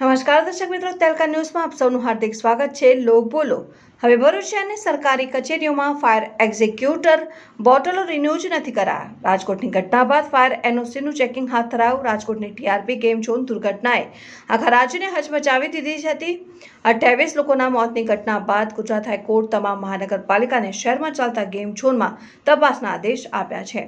નમસ્કાર દર્શક મિત્રો તેલકા ન્યૂઝમાં આપ સૌનું હાર્દિક સ્વાગત છે. લોક બોલો. હવે ભરૂચ શહેરની સરકારી કચેરીઓમાં ફાયર એક્ઝિક્યુટર બોટલો રિન્યૂ જ નથી કરાયા. રાજકોટની ઘટના બાદ ફાયર એનઓસીનું ચેકિંગ હાથ ધરાયું. રાજકોટની ટીઆરપી ગેમ ઝોન દુર્ઘટનાએ આખા રાજ્યને હચમચાવી દીધી હતી. અઠ્યાવીસ લોકોના મોતની ઘટના બાદ ગુજરાત હાઈકોર્ટ તમામ મહાનગરપાલિકાને શહેરમાં ચાલતા ગેમ ઝોનમાં તપાસના આદેશ આપ્યા છે.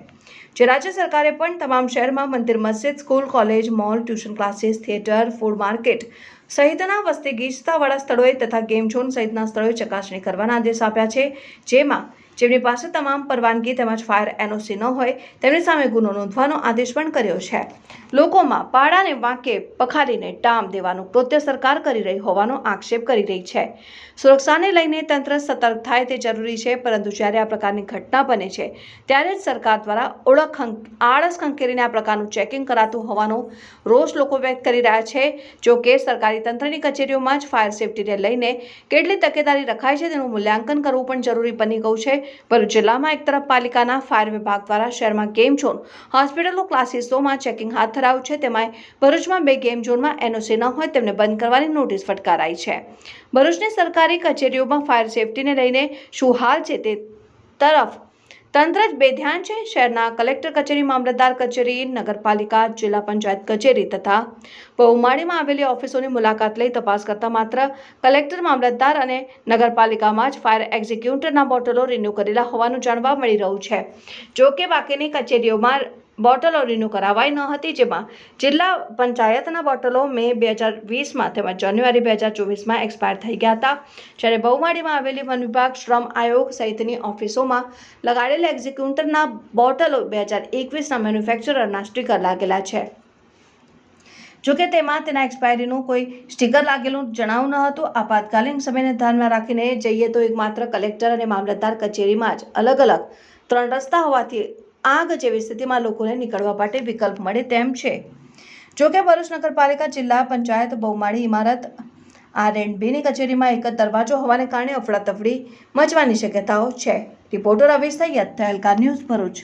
જે રાજ્ય સરકારે પણ તમામ શહેરમાં મંદિર, મસ્જિદ, school, college, mall, tuition classes, theatre, food market સહિતના વસ્તી ગીચતાવાળા સ્થળોએ તથા ગેમ ઝોન સહિતના સ્થળોએ ચકાસણી કરવાના આદેશ આપ્યા છે, જેમાં જેમની પાસે તમામ પરવાનગી તેમજ ફાયર એનઓસી ન હોય, તેમની સામે ગુનો નોંધવાનો આદેશ પણ કર્યો છે. લોકોમાં પાડાને વાંકે પખાડીને ટામ દેવાનું કૃત્ય સરકાર કરી રહી હોવાનો આક્ષેપ કરી રહી છે. સુરક્ષાને લઈને તંત્ર સતર્ક થાય તે જરૂરી છે, પરંતુ જ્યારે આ પ્રકારની ઘટના બને છે, ત્યારે જ સરકાર દ્વારા ઓળખ આળસ ખંખેરીને આ પ્રકારનું ચેકિંગ કરાતું હોવાનો રોષ લોકો વ્યક્ત કરી રહ્યા છે. જો કે સરકારી તંત્રની કચેરીઓમાં જ ફાયર સેફટીને લઈને કેટલી તકેદારી રખાય છે તેનું મૂલ્યાંકન કરવું પણ જરૂરી બની ગયું છે. ભરૂચ જિલ્લામાં એક તરફ પાલિકાના ફાયર વિભાગ દ્વારા શહેરમાં ગેમ ઝોન હોસ્પિટલો ક્લાસીસોમાં ચેકિંગ હાથ ધરાયું છે. તેમાં ભરૂચમાં બે ગેમ ઝોનમાં એનઓસી ન હોય તેમને બંધ કરવાની નોટિસ ફટકારાઈ છે. ભરૂચની સરકારી કચેરીઓમાં ફાયર સેફટીને લઈને શું હાલ છે તે તરફ તંત્ર જ બેધ્યાન છે. શહેરના કલેક્ટર કચેરી, મામલતદાર કચેરી, નગરપાલિકા, જિલ્લા પંચાયત કચેરી તથા બહુમાળીમાં આવેલી ઓફિસોની મુલાકાત લઈ તપાસ કરતા માત્ર કલેક્ટર, મામલતદાર અને નગરપાલિકામાં જ ફાયર એક્ઝિક્યુટરના બોટલો રિન્યૂ કરેલા હોવાનું જાણવા મળી રહ્યું છે. જો કે બાકીની કચેરીઓમાં બોટલો રિન્યૂ કરાવાઈ ન હતી, જેમાં જિલ્લા પંચાયતના બોટલો મે બે હજાર વીસમાં તેમજ જાન્યુઆરી બે હજાર ચોવીસમાં એક્સપાયર થઈ ગયા હતા. જ્યારે બહુમાળીમાં આવેલી વન વિભાગ શ્રમ આયોગ સહિતની ઓફિસોમાં લગાડેલા એક્ઝિક્યુટરના બોટલો બે હજાર એકવીસના મેન્યુફેક્ચરરના સ્ટીકર લાગેલા છે. જોકે તેમાં તેના એક્સપાયરીનું કોઈ સ્ટીકર લાગેલું જણાવ ન હતું. આપાતકાલીન સમયને ધ્યાનમાં રાખીને જઈએ તો એકમાત્ર કલેક્ટર અને મામલતદાર કચેરીમાં જ અલગ અલગ ત્રણ રસ્તા હોવાથી આગ જેવી સ્થિતિમાં લોકોને નીકળવા માટે વિકલ્પ મળે તેમ છે. જોકે ભરૂચ નગરપાલિકા જિલ્લા પંચાયત બહુમાળી ઇમારત આર એન્ડ બીની કચેરીમાં એક જ દરવાજો હોવાને કારણે અફડાતફડી મચવાની શક્યતાઓ છે. Reporter Avis Saiyed Tehelka news Bharuch.